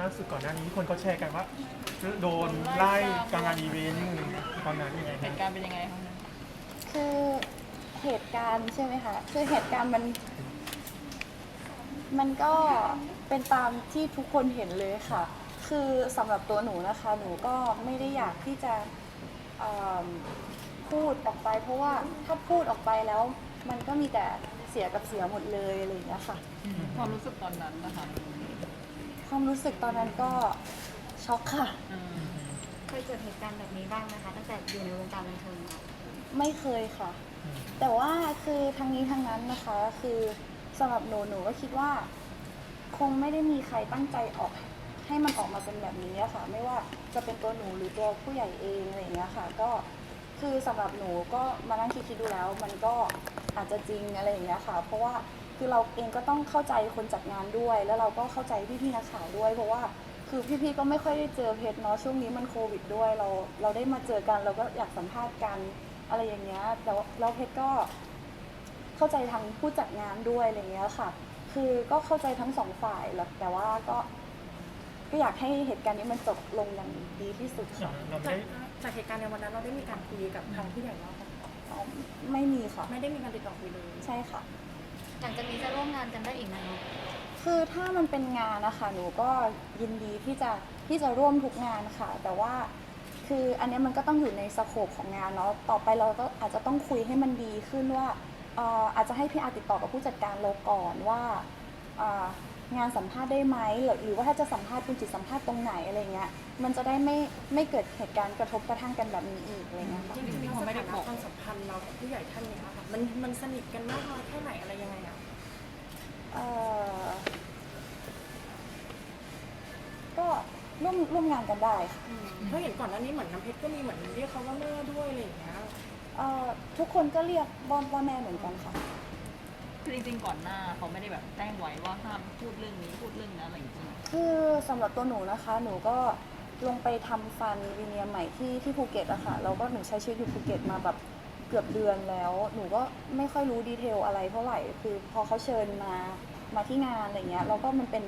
ล่าสุดก่อนหน้านี้คนก็แชร์กันว่าโดนไล่กลางงานอีเวนต์ตอนนั้นยังไงเหฮะตุการณ์เป็นยังไงคะคือเหตุการณ์ใช่ไหมคะคือเหตุการณ์มัน มันก็เป็นตามที่ทุกคนเห็นเลยค่ะ คือสำหรับตัวหนูนะคะ หนูก็ไม่ได้อยากที่จะเอิ่มพูดออกไป เพราะว่าถ้าพูดออกไปแล้ว มันก็มีแต่เสียกับเสียหมดเลยอะไรอย่างเงี้ยค่ะ ความรู้สึกตอนนั้นนะคะ ความรู้สึกตอนนั้นก็ช็อกค่ะอืมเคยเกิดเหตุการณ์แบบนี้บ้างไหมคะ ตั้งแต่อยู่ในวงการบันเทิงมาไม่เคยค่ะ แต่ว่าคือทางนี้ทางนั้นนะคะ คือสำหรับหนูหนูก็คิดว่า คงไม่ได้มีใครตั้งใจออกให้มันออกมาเป็นแบบนี้อะค่ะ ไม่ว่าจะเป็นตัวหนูหรือตัวผู้ใหญ่เองอะไรอย่างเงี้ยค่ะ ก็คือสำหรับหนูก็มานั่งคิดๆดูแล้ว มันก็อาจจะจริงอะไรอย่างเงี้ยค่ะ เพราะว่า คือเราเองก็ต้องเข้าใจคนจัดงานด้วย แล้วเราก็เข้าใจพี่ๆนักข่าวด้วย เพราะว่าคือพี่ๆก็ไม่ค่อยได้เจอเพจเนาะช่วงนี้มันโควิดด้วย เราเราได้มาเจอกันเราก็อยากสัมภาษณ์กันอะไรอย่างเงี้ยแต่ว่าแล้วเพจก็ เข้าใจทางผู้จัดงานด้วยอะไรเงี้ยค่ะ คือก็เข้าใจทั้งสองฝ่ายแหละแต่ว่าก็ ก็อยากให้เหตุการณ์นี้มันจบลงอย่างดีที่สุดค่ะ เราไม่จากได้จากเหตุการณ์ในวันนั้นเราได้มีการคุยกับทางผู้ใหญ่แล้วค่ะอ๋อไม่มีค่ะ ไม่ได้มีการติดต่อคุยเลย ใช่ค่ะ หลังจากนี้จะร่วมงานกันได้อีกไหมคะคือถ้ามันเป็นงานนะคะหนูก็ยินดีที่จะที่จะร่วมทุกงานค่ะ แต่ว่าคืออันเนี้ยมันก็ต้องอยู่ในสโคปของงานเนาะต่อไปเราก็อาจจะต้องคุยให้มันดีขึ้นว่าเอ่ออาจจะให้พี่อาร์ติดต่อกับผู้จัดการเราก่อนว่าเอ่อ งานสัมภาษณ์ได้ไหมหรือหรือว่าถ้าจะสัมภาษณ์คุณจิตสัมภาษณ์ตรงไหนอะไรเงี้ยมันจะได้ไม่ไม่เกิดเหตุการณ์กระทบกระทั่งกันแบบนี้อีกอะไรเงี้ยค่ะจริงๆแล้วสถานะความสัมพันธ์เรากับผู้ใหญ่ท่านเนี้ค่ะมันมันสนิทกันมากน้อยแค่ไหนอะไรยังไงอะเอ่อก็ร่วมร่วมงานกันได้ค่ะเพราะเห็นก่อนหน้านี้เหมือนน้ำเพชรก็มีเหมือนเรียกเขาว่าแม่ด้วยอะไรอย่างเงี้ย เอ่อทุกคนก็เรียกว่าว่าแม่เหมือนกันค่ะ คือจริงๆก่อนหน้าเขาไม่ได้แบบแจ้งไว้ว่าห้ามพูดเรื่องนี้พูดเรื่องนั้นอะไรอย่างเงี้ยคือสำหรับตัวหนูนะคะ หนูก็ลงไปทำฟันวีเนียใหม่ที่ที่ภูเก็ตอะค่ะแล้วก็หนูใช้ชีวิตอยู่ภูเก็ตมาแบบเกือบเดือนแล้ว หนูก็ไม่ค่อยรู้ดีเทลอะไรเท่าไหร่ คือพอเขาเชิญมามาที่งานอะไรเงี้ยแล้วก็มันเป็น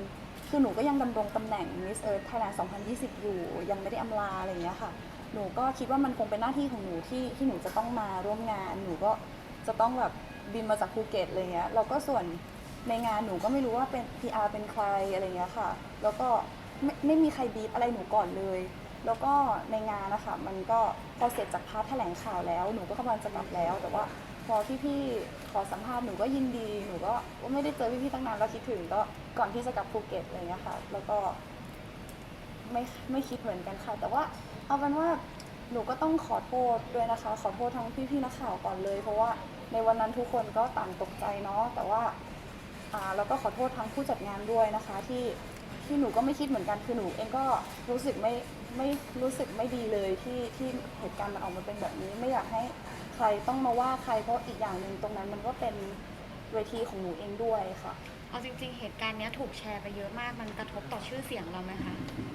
คือหนูก็ยังดำรงตำแหน่ง Miss Earth Thailand 2020 อยู่ ยังไม่ได้อำลาอะไรเงี้ยค่ะ หนูก็คิดว่ามันคงเป็นหน้าที่ของหนูที่ที่หนูจะต้องมาร่วมงาน หนูก็จะต้องแบบ บินมาจากภูเก็ตอะไรเงี้ยแล้วก็ส่วนในงานหนูก็ไม่รู้ว่าเป็น PR เป็นใครอะไรเงี้ยค่ะ แล้วก็ไม่ไม่มีใครบีบอะไรหนูก่อนเลย แล้วก็ในงานนะคะมันก็พอเสร็จจากพาร์ทแถลงข่าวแล้วหนูก็กำลังจะกลับแล้ว แต่ว่าพอพี่ๆขอสัมภาษณ์หนูก็ยินดีหนูก็ไม่ได้เจอพี่ๆตั้งนานแล้วคิดถึงก็ก่อนที่จะกลับภูเก็ตอะไรเงี้ยค่ะ แล้วก็ไม่ไม่คิดเหมือนกันค่ะ แต่ว่าเอาเป็นว่าหนูก็ต้องขอโทษด้วยนะคะ ขอโทษทั้งพี่ๆนักข่าวก่อนเลย เพราะว่า ในวันนั้นทุกคนก็ต่างตกใจเนาะแต่ว่าอ่าแล้วก็ขอโทษทั้งผู้จัดงานด้วยนะคะที่ที่หนูก็ไม่คิดเหมือนกันคือหนูเองก็รู้สึกไม่ไม่รู้สึกไม่ดีเลยที่ที่เหตุการณ์มันออกมาเป็นแบบนี้ ไม่อยากให้ใครต้องมาว่าใครเพราะอีกอย่างหนึ่งตรงนั้นมันก็เป็นเวทีของหนูเองด้วยค่ะเอาจริง ๆ เหตุการณ์เนี้ยถูกแชร์ไปเยอะมากมันกระทบต่อชื่อเสียงเราไหมคะ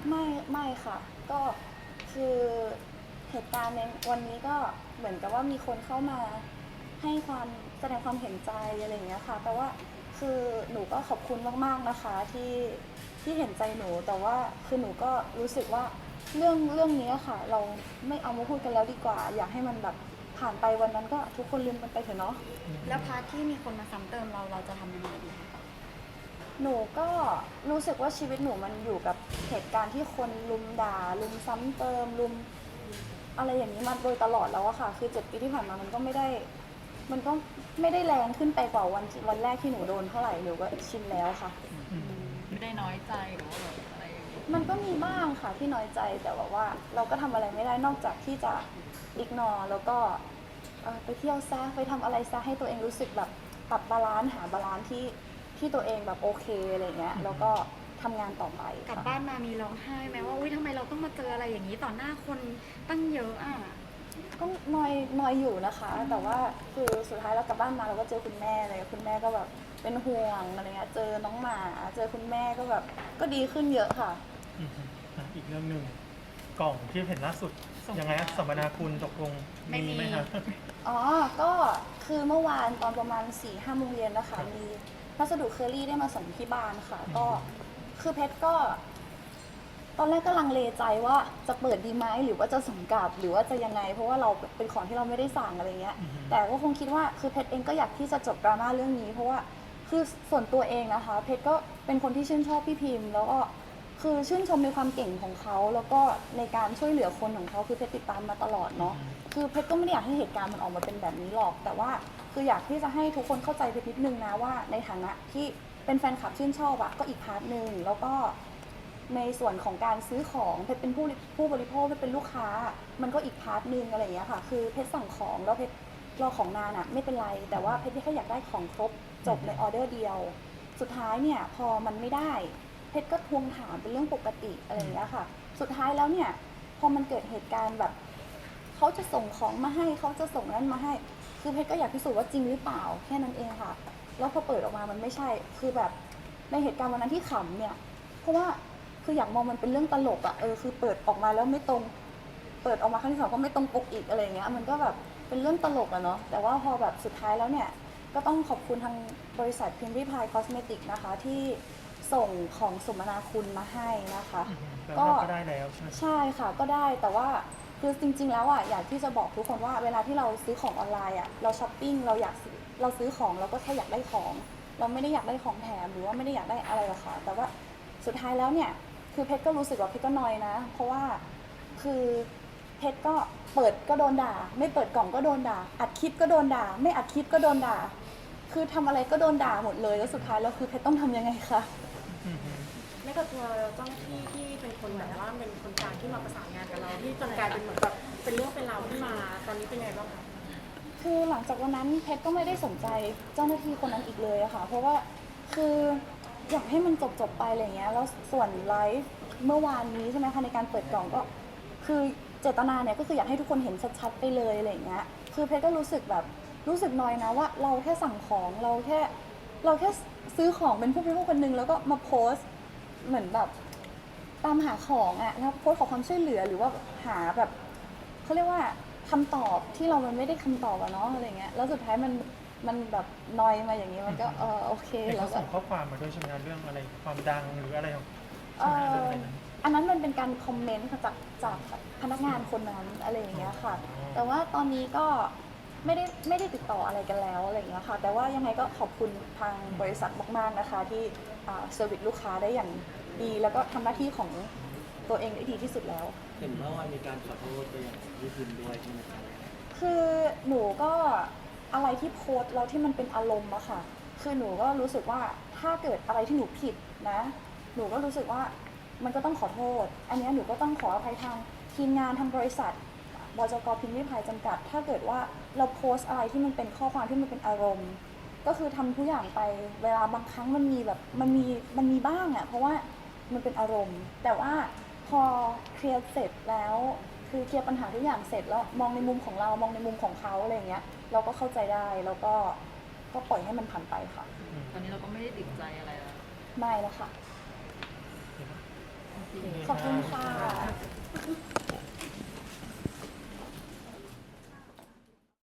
ไม่ไม่ค่ะ ก็คือเหตุการณ์ในวันนี้ก็เหมือนกับว่ามีคนเข้ามา ให้ความแสดงความเห็นใจอะไรอย่างเงี้ยค่ะ แต่ว่าคือหนูก็ขอบคุณมากๆนะคะที่ที่เห็นใจหนู แต่ว่าคือหนูก็รู้สึกว่าเรื่องเรื่องนี้ค่ะ เราไม่เอามาพูดกันแล้วดีกว่า อยากให้มันแบบผ่านไปวันนั้นก็ทุกคนลืมมันไปเถอะเนาะแล้วพาร์ทที่มีคนมาซ้ำเติมเราเราจะทำยังไงดีคะหนูก็รู้สึกว่าชีวิตหนูมันอยู่กับเหตุการณ์ที่คนลุมด่าลุมซ้ำเติมลุม อะไรอย่างนี้มาโดยตลอดแล้วอะค่ะ คือเจ็ดปีที่ผ่านมามันก็ไม่ได้ มันก็ไม่ได้แรงขึ้นไปกว่าวันที่วันแรกที่หนูโดนเท่าไหร่หนูก็ชินแล้วค่ะ ไม่ได้น้อยใจหรือว่าแบบอะไรอย่างเงี้ยมันก็มีบ้างค่ะที่น้อยใจแต่ว่าว่า เราก็ทำอะไรไม่ได้นอกจากที่จะอิกนอแล้วก็เอ่อไปเที่ยวซะไปทำอะไรซะให้ตัวเองรู้สึกแบบปรับบาลานซ์หาบาลานซ์ที่ที่ตัวเองแบบโอเคอะไรเงี้ยแล้วก็ทำงานต่อไปกลับค่ะ บ้านมามีร้องไห้ไหมว่าอุ้ยทำไมเราต้องมาเจออะไรอย่างนี้ต่อหน้าคนตั้งเยอะอะ ก็นอยนอยอยู่นะคะ แต่ว่าคือสุดท้ายเรากลับบ้านมาเราก็เจอคุณแม่เลยคุณแม่ก็แบบเป็นห่วงอะไรเงี้ยเจอน้องหมา เจอคุณแม่ก็แบบก็ดีขึ้นเยอะค่ะ อืมอะอีกเรื่องหนึ่งกล่องที่เห็นล่าสุด ยังไงอะสัมมนาคุณตกลงไม่มีมี ไหมครับ อ๋อ ก็คือเมื่อวานตอนประมาณ4ี่ห้าโมงเย็นนะคะ มีพัสดุเคอรี่ได้มาส่งที่บ้านค่ะ ก็คือเพชรก็ ตอนแรกก็ลังเลใจว่าจะเปิดดีไหมหรือว่าจะส่งกลับหรือว่าจะยังไง เพราะว่าเราเป็นของที่เราไม่ได้สั่งอะไรเงี้ยอือฮึแต่ก็คงคิดว่าคือเพชรเองก็อยากที่จะจบดราม่าเรื่องนี้ เพราะว่าคือส่วนตัวเองนะคะ เพชรก็เป็นคนที่ชื่นชอบพี่พิมพ์ แล้วก็คือชื่นชมในความเก่งของเขา แล้วก็ในการช่วยเหลือคนของเขาคือเพชรติดตามมาตลอดเนาะคือเพชรก็ไม่ได้อยากให้เหตุการณ์มันออกมาเป็นแบบนี้หรอก แต่ว่าคืออยากที่จะให้ทุกคนเข้าใจเพชรนิดนึงนะว่า ในฐานะที่เป็นแฟนคลับชื่นชอบอะก็อีกพาร์ทหนึ่งแล้วก็ ในส่วนของการซื้อของเพชรเป็นผู้ผู้บริโภคเพชรเป็นลูกค้า มันก็อีกพาร์ทหนึ่งอะไรอย่างเงี้ยค่ะ คือเพชรสั่งของแล้วเพชรรอของนานอะไม่เป็นไร แต่ว่าเพชรแค่อยากได้ของครบจบในออเดอร์เดียว สุดท้ายเนี่ยพอมันไม่ได้ เพชรก็ทวงถามเป็นเรื่องปกติอะไรอย่างเงี้ยค่ะ สุดท้ายแล้วเนี่ยพอมันเกิดเหตุการณ์แบบเขาจะส่งของมาให้เขาจะส่งนั้นมาให้ คือเพชรก็อยากพิสูจน์ว่าจริงหรือเปล่าแค่นั้นเองค่ะ แล้วพอเปิดออกมามันไม่ใช่ คือแบบในเหตุการณ์วันนั้นที่ขำเนี่ย เพราะว่า คืออยากมองมันเป็นเรื่องตลกอะเออคือเปิดออกมาแล้วไม่ตรง เปิดออกมาครั้งที่สองก็ไม่ตรงปกอีกอะไรอย่างเงี้ย มันก็แบบเป็นเรื่องตลกอะเนาะแต่ว่าพอแบบสุดท้ายแล้วเนี่ย ก็ต้องขอบคุณทางบริษัทพิมพ์ริพายคอสเมติกนะคะที่ส่งของสมนาคุณมาให้นะคะอือฮึแต่ก็ว่าก็ได้แล้วใช่ไหมใช่ค่ะก็ได้แต่ว่าคือจริง ๆ แล้วอะอยากที่จะบอกทุกคนว่าเวลาที่เราซื้อของออนไลน์อะเราช้อปปิ้งเราอยากซื้อเราซื้อของเราก็แค่อยากได้ของ เราไม่ได้อยากได้ของแถมหรือว่าไม่ได้อยากได้อะไรหรอกค่ะแต่ว่าสุดท้ายแล้วเนี่ย คือเพชรก็รู้สึกว่าเพชรก็นอยนะ เพราะว่าคือเพชรก็เปิดก็โดนด่า ไม่เปิดกล่องก็โดนด่า อัดคลิปก็โดนด่า ไม่อัดคลิปก็โดนด่า คือทำอะไรก็โดนด่าหมดเลยแล้วสุดท้ายแล้วคือเพชรต้องทำยังไงคะอือฮึแม้กับตัวเจ้าหน้าที่ที่เป็นคนแบบว่าเป็นคนกลางที่มาประสานงานกับเราที่จนกลายเป็นเหมือนแบบเป็นเรื่องเป็นราวขึ้นมาตอนนี้เป็นไงบ้างคะคือหลังจากวันนั้นเพชรก็ไม่ได้สนใจเจ้าหน้าที่คนนั้นอีกเลยอะค่ะ เพราะว่าคือ อยากให้มันจบจบๆไปอะไรเงี้ยแล้วส่วนไลฟ์เมื่อวานนี้ใช่ไหมคะในการเปิดกล่องก็คือเจตนาเนี่ยก็คืออยากให้ทุกคนเห็นชัดๆไปเลยอะไรเงี้ยคือเพชรก็รู้สึกแบบรู้สึกน้อยนะว่าเราแค่สั่งของเราแค่เราแค่ซื้อของเป็นผู้บริโภคคนหนึ่งแล้วก็มาโพสต์เหมือนแบบตามหาของอะแล้วโพสต์ขอความช่วยเหลือหรือว่าหาแบบเขาเรียกว่าคำตอบที่เรามันไม่ได้คำตอบอะเนาะอะไรเงี้ยแล้วสุดท้ายมัน มันแบบนอยมาอย่างนี้มันก็เออโอเคเห็นแล้เขาวก็ ส่งข้อความมาด้วยใช่ไหมเรื่องอะไรความดังหรืออะไรของเอใช่ไหมเรื่องออะไรนั้นอันนั้นมันเป็นการคอมเมนต์จากจากพนักงานคนนั้นอะไรอย่างเงี้ยค่ะ อ๋อ แต่ว่าตอนนี้ก็ไม่ได้ไม่ได้ติดต่ออะไรกันแล้วอะไรอย่างเงี้ยค่ะ แต่ว่ายังไงก็ขอบคุณทางบริษัทมากๆนะคะ ที่เซอร์วิสลูกค้าได้อย่างดี แล้วก็ทำหน้าที่ของตัวเองได้ดีที่สุดแล้ว เห็นเมื่อวานมีการขอโทษไปยังพี่พิมพ์ด้วยใช่ไหมครับคือหนูก็ อะไรที่โพสต์แล้วที่มันเป็นอารมณ์อะค่ะ คือหนูก็รู้สึกว่าถ้าเกิดอะไรที่หนูผิดนะ หนูก็รู้สึกว่ามันก็ต้องขอโทษ อันนี้หนูก็ต้องขออภัยทางทีมงานทางบริษัทบจกพิมพ์ริพายจำกัด ถ้าเกิดว่าเราโพสต์อะไรที่มันเป็นข้อความที่มันเป็นอารมณ์ ก็คือทำทุกอย่างไปเวลาบางครั้งมันมีแบบมันมีมันมีบ้างอะเพราะว่ามันเป็นอารมณ์ แต่ว่าพอเคลียร์เสร็จแล้ว คือเคลียร์ปัญหาทุกอย่างเสร็จแล้วมองในมุมของเรามองในมุมของเขาอะไรอย่างเงี้ย เราก็เข้าใจได้แล้วก็ก็ปล่อยให้มันผ่านไปค่ะ ตอนนี้เราก็ไม่ได้ติดใจอะไรแล้วไม่แล้วค่ะโอเคขอบคุณค่ะ